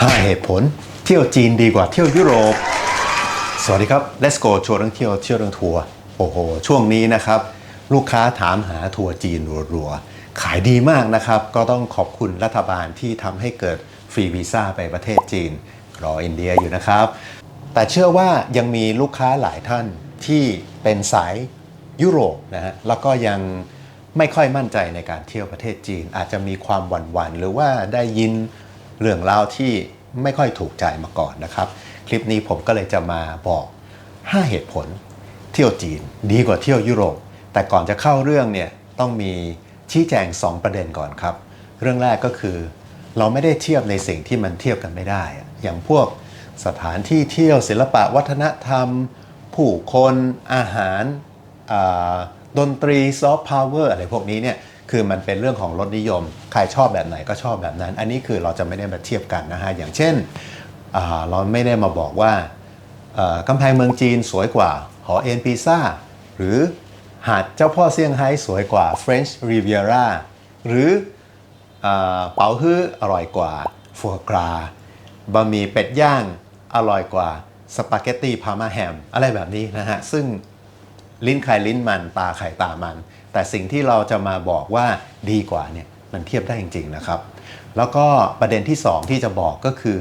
5 เหตุผล เที่ยวจีนดีกว่าเที่ยวยุโรป สวัสดีครับ Let's go ชวร์เรื่องเที่ยวเที่ยวเรื่องทัวร์โอ้โห ช่วงนี้นะครับ ลูกค้าถามหาทัวร์จีนรัวๆ ขายดีมากนะครับ ก็ต้องขอบคุณรัฐบาลที่ทำให้เกิดฟรีวีซ่าไปประเทศจีน รออินเดียอยู่นะครับ แต่เชื่อว่ายังมีลูกค้าหลายท่านที่เป็นสายยุโรปนะฮะแล้วก็ยังไม่ค่อยมั่นใจในการเที่ยวประเทศจีน อาจจะมีความหวั่นๆ หรือว่าได้ยิน เรื่องราวที่ไม่ค่อยถูกใจมาก่อนนะครับ คลิปนี้ผมก็เลยจะมาบอก 5 เหตุผล เที่ยวจีนดีกว่าเที่ยวยุโรป แต่ก่อนจะเข้าเรื่องเนี่ยต้องมีชี้แจง 2 ประเด็นก่อนครับ เรื่องแรกก็คือ เราไม่ได้เทียบในสิ่งที่มันเทียบกันไม่ได้ อย่างพวกสถานที่เที่ยวศิลปะวัฒนธรรม ผู้คนอาหารดนตรีซอฟต์พาวเวอร์อะไรพวกนี้เนี่ย คือมันเป็นเรื่องของรสนิยม ใครชอบแบบไหนก็ชอบแบบนั้น อันนี้คือเราจะไม่ได้มาเทียบกันนะฮะ อย่างเช่นเราไม่ได้มาบอกว่ากำแพงเมืองจีนสวยกว่า หอเอ็นพิซ่า หรือหาดเจ้าพ่อเซี่ยงไฮ้สวยกว่า French Riviera หรือเอเป๋าฮื้ออร่อยกว่าฟัวกราบะหมี่เป็ดย่างอร่อยกว่าสปาเกตตีพามาแฮมอะไรแบบนี้นะฮะ ซึ่ง ลิ้นใครลิ้นมันตาใครตามัน แต่สิ่งที่เราจะมาบอกว่าดีกว่าเนี่ยมันเทียบได้จริงๆนะครับ แล้วก็ประเด็นที่ 2 ที่จะบอกก็คือ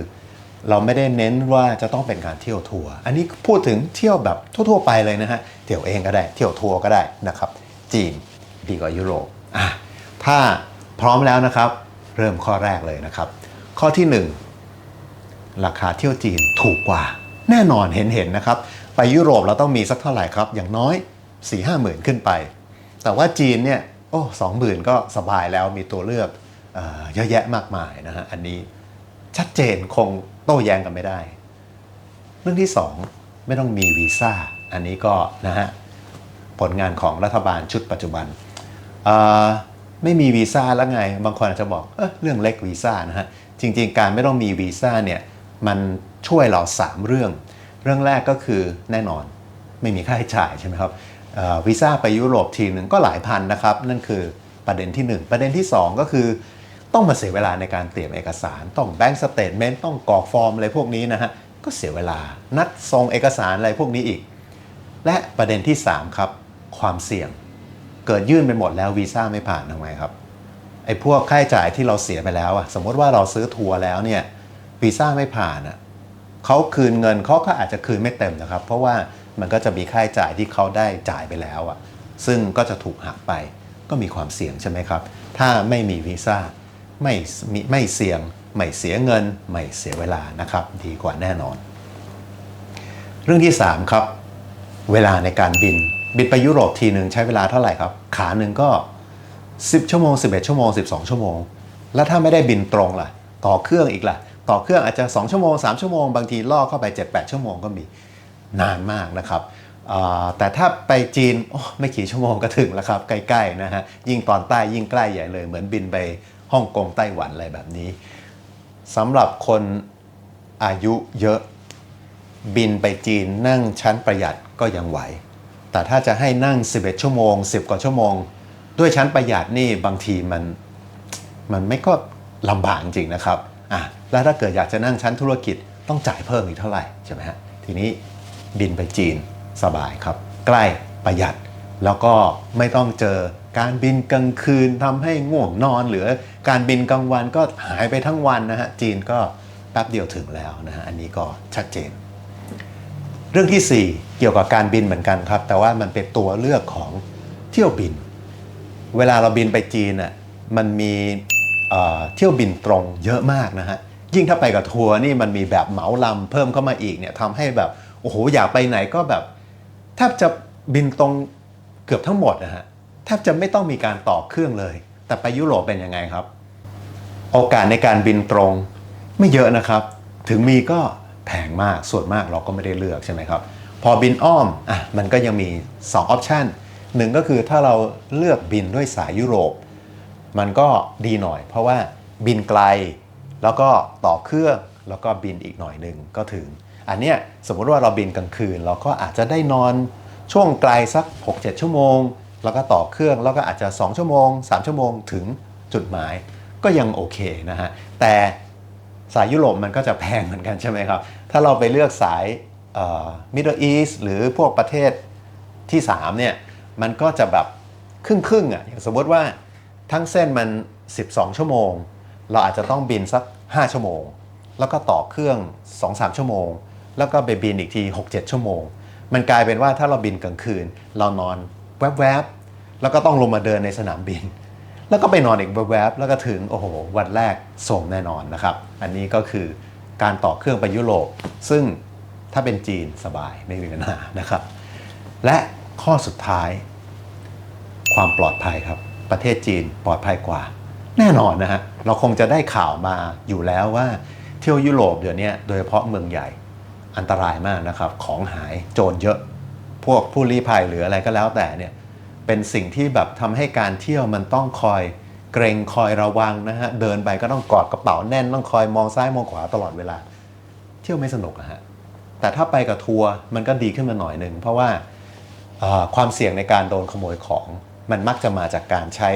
เราไม่ได้เน้นว่าจะต้องเป็นการเที่ยวทัวร์อันนี้พูดถึงเที่ยวแบบทั่วๆไปเลยนะฮะเที่ยวเองก็ได้ เที่ยวทัวร์ก็ได้นะครับ จีนดีกว่ายุโรปอะถ้าพร้อมแล้วนะครับ เริ่มข้อแรกเลยนะครับ ข้อที่ 1 ราคาเที่ยวจีนถูกกว่า แน่นอนเห็นเห็นๆนะครับ ไปยุโรปเราต้องมีสักเท่าไหร่ครับ อย่างน้อย4 5 0 0 0 0ขึ้นไป แต่ว่าจีนเนี่ยโอ้สองหมื่นก็สบายแล้วมีตัวเลือกเยอะแยะมากมายนะฮะอันนี้ชัดเจนคงโต้แย้งกันไม่ได้ เรื่องที่ 2 ไม่ต้องมีวีซ่า อันนี้ก็นะฮะผลงานของรัฐบาลชุดปัจจุบัน ไม่มีวีซ่าแล้วไง บางคนอาจจะบอกเออเรื่องเล็กวีซ่านะฮะจริง ๆ การไม่ต้องมีวีซ่าเนี่ยมันช่วยเรา 3 เรื่อง เรื่องแรกก็คือแน่นอนไม่มีค่าใช้จ่ายใช่ไหมครับวีซ่าไปยุโรปทีหนึ่งก็หลายพันนะครับ นั่นคือประเด็นที่ 1 ประเด็นที่ 2 ก็คือ ต้องมาเสียเวลาในการเตรียมเอกสาร ต้องแบงก์สเตทเมนต์ต้องกรอกฟอร์มอะไรพวกนี้นะฮะก็เสียเวลานัดส่งเอกสารอะไรพวกนี้อีก และประเด็นที่ 3 ครับ ความเสี่ยง เกิดยื่นไปหมดแล้ววีซ่าไม่ผ่านทำไงครับไอ้พวกค่าใช้จ่ายที่เราเสียไปแล้วอะสมมติว่าเราซื้อทัวร์แล้วเนี่ยวีซ่าไม่ผ่านอะ เขาคืนเงินเขาก็อาจจะคืนไม่เต็มนะครับ เพราะว่ามันก็จะมีค่าใช้จ่ายที่เขาได้จ่ายไปแล้วอะซึ่งก็จะถูกหักไปก็มีความเสี่ยงใช่ไหมครับ ถ้าไม่มีวีซ่าไม่มีไม่เสี่ยง ไม่เสียเงิน ไม่เสียเวลานะครับ ดีกว่าแน่นอน เรื่องที่ 3 ครับ เวลาในการบิน บินไปยุโรปทีหนึ่งใช้เวลาเท่าไหร่ครับ ขาหนึ่งก็ 10 ชั่วโมง 11 ชั่วโมง 12 ชั่วโมง แล้วถ้าไม่ได้บินตรงล่ะ ต่อเครื่องอีกล่ะ ต่อเครื่องอาจจะ 2 ชั่วโมง 3 ชั่วโมง บางทีล่อเข้าไป 7-8 ชั่วโมงก็มีนานมากนะครับแต่ถ้าไปจีนไม่กี่ชั่วโมงก็ถึงแล้วครับใกล้ๆนะฮะยิ่งตอนใต้ยิ่งใกล้ใหญ่เลยเหมือนบินไปฮ่องกงไต้หวันอะไรแบบนี้สำหรับคนอายุเยอะบินไปจีนนั่งชั้นประหยัดก็ยังไหว แต่ถ้าจะให้นั่ง 11 ชั่วโมง 10 กว่าชั่วโมง ด้วยชั้นประหยัดนี่บางทีมันมันไม่ก็ลำบากจริงนะครับ อะแล้วถ้าเกิดอยากจะนั่งชั้นธุรกิจต้องจ่ายเพิ่มอีกเท่าไหร่ใช่ไหมฮะทีนี้บินไปจีนสบายครับ ใกล้ประหยัด แล้วก็ไม่ต้องเจอการบินกลางคืนทำให้ง่วงนอน หรือการบินกลางวันก็หายไปทั้งวันนะฮะจีนก็แป๊บเดียวถึงแล้วนะฮะอันนี้ก็ชัดเจน เรื่องที่ 4 เกี่ยวกับการบินเหมือนกันครับ แต่ว่ามันเป็นตัวเลือกของเที่ยวบิน เวลาเราบินไปจีนอะมันมี เที่ยวบินตรงเยอะมากนะฮะยิ่งถ้าไปกับทัวร์นี่มันมีแบบเหมาลำเพิ่มเข้ามาอีกเนี่ยทำให้แบบโอ้โหอยากไปไหนก็แบบแทบจะบินตรงเกือบทั้งหมดนะฮะแทบจะไม่ต้องมีการต่อเครื่องเลย แต่ไปยุโรปเป็นยังไงครับ โอกาสในการบินตรงไม่เยอะนะครับ ถึงมีก็แพงมากส่วนมากเราก็ไม่ได้เลือกใช่ไหมครับพอบินอ้อมอะมันก็ยังมี2ออปชันหนึ่งก็คือถ้าเราเลือกบินด้วยสายยุโรป มันก็ดีหน่อย เพราะว่าบินไกล แล้วก็ต่อเครื่องแล้วก็บินอีกหน่อยหนึ่งก็ถึง อันเนี้ยสมมุติว่าเราบินกลางคืน เราก็อาจจะได้นอนช่วงไกลสัก 6-7 ชั่วโมง แล้วก็ต่อเครื่องแล้วก็อาจจะ 2 ชั่วโมง 3 ชั่วโมงถึงจุดหมายก็ยังโอเคนะฮะ แต่สายยุโรปมันก็จะแพงเหมือนกันใช่ไหมครับ ถ้าเราไปเลือกสายมิดเดิลอีสหรือพวกประเทศที่ 3 เนี่ย มันก็จะแบบครึ่งครึ่งๆอะอย่างสมมติว่า ทั้งเส้นมัน 12 ชั่วโมง เราอาจจะต้องบินสัก 5 ชั่วโมง แล้วก็ต่อเครื่อง 2-3 ชั่วโมง แล้วก็ไปบินอีกที 6-7 ชั่วโมง มันกลายเป็นว่าถ้าเราบินกลางคืน เรานอนแวบๆ แล้วก็ต้องลงมาเดินในสนามบิน แล้วก็ไปนอนอีกแวบๆ แล้วก็ถึงโอ้โหวันแรกส่งแน่นอนนะครับ อันนี้ก็คือการต่อเครื่องไปยุโรป ซึ่งถ้าเป็นจีนสบายไม่มีปัญหานะครับ และข้อสุดท้าย ความปลอดภัยครับ ประเทศจีนปลอดภัยกว่า แน่นอนนะฮะเราคงจะได้ข่าวมาอยู่แล้วว่าเที่ยวยุโรปเดี๋ยวนี้โดยเฉพาะเมืองใหญ่อันตรายมากนะครับ ของหายโจรเยอะ พวกผู้ลี้ภัยหรืออะไรก็แล้วแต่เนี่ยเป็นสิ่งที่แบบทำให้การเที่ยวมันต้องคอยเกรงคอยระวังนะฮะเดินไปก็ต้องกอดกระเป๋าแน่นต้องคอยมองซ้ายมองขวาตลอดเวลา เที่ยวไม่สนุกอะฮะแต่ถ้าไปกับทัวร์มันก็ดีขึ้นมาหน่อยหนึ่งเพราะว่าความเสี่ยงในการโดนขโมยของ มันมักจะมาจากการใช้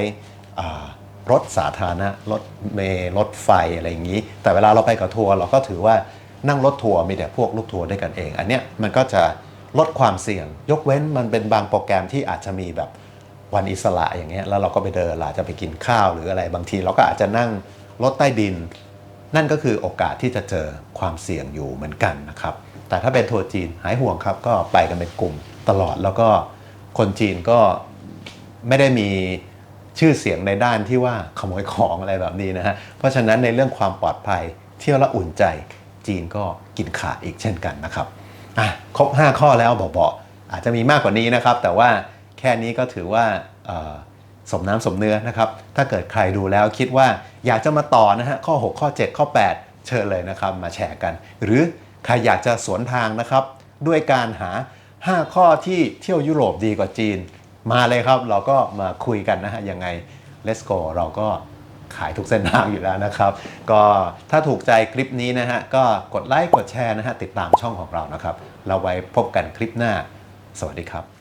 รถสาธารณะรถเมล์รถไฟอะไรอย่างนี้ แต่เวลาเราไปกับทัวร์เราก็ถือว่านั่งรถทัวร์มีแต่พวกลูกทัวร์ด้วยกันเอง อันเนี้ยมันก็จะลดความเสี่ยง ยกเว้นมันเป็นบางโปรแกรมที่อาจจะมีแบบวันอิสระอย่างเงี้ยแล้วเราก็ไปเดินเราอจะไปกินข้าวหรืออะไรบางที เราก็อาจจะนั่งรถใต้ดิน นั่นก็คือโอกาสที่จะเจอความเสี่ยงอยู่เหมือนกันนะครับแต่ถ้าเป็นทัวร์จีนหายห่วงครับก็ไปกันเป็นกลุ่มตลอดแล้วก็คนจีนก็ ไม่ได้มีชื่อเสียงในด้านที่ว่าขโมยของอะไรแบบนี้นะฮะ เพราะฉะนั้นในเรื่องความปลอดภัยเที่ยวละอุ่นใจจีนก็กินขาดอีกเช่นกันนะครับอะครบ 5 ข้อแล้วบอกๆอาจจะมีมากกว่านี้นะครับ แต่ว่าแค่นี้ก็ถือว่าสมน้ำสมเนื้อนะครับ ถ้าเกิดใครดูแล้วคิดว่าอยากจะมาต่อนะฮะข้อ 6 ข้อ 7 ข้อ 8 เชิญเลยนะครับมาแชร์กัน หรือใครอยากจะสวนทางนะครับ ด้วยการหา 5 ข้อที่เที่ยวยุโรปดีกว่าจีน มาเลยครับเราก็มาคุยกันนะฮะยังไง Let's go เราก็ขายทุกเส้นทางอยู่แล้วนะครับ ก็ถ้าถูกใจคลิปนี้นะฮะ ก็กดไลค์กดแชร์นะฮะ ติดตามช่องของเรานะครับ เราไว้พบกันคลิปหน้า สวัสดีครับ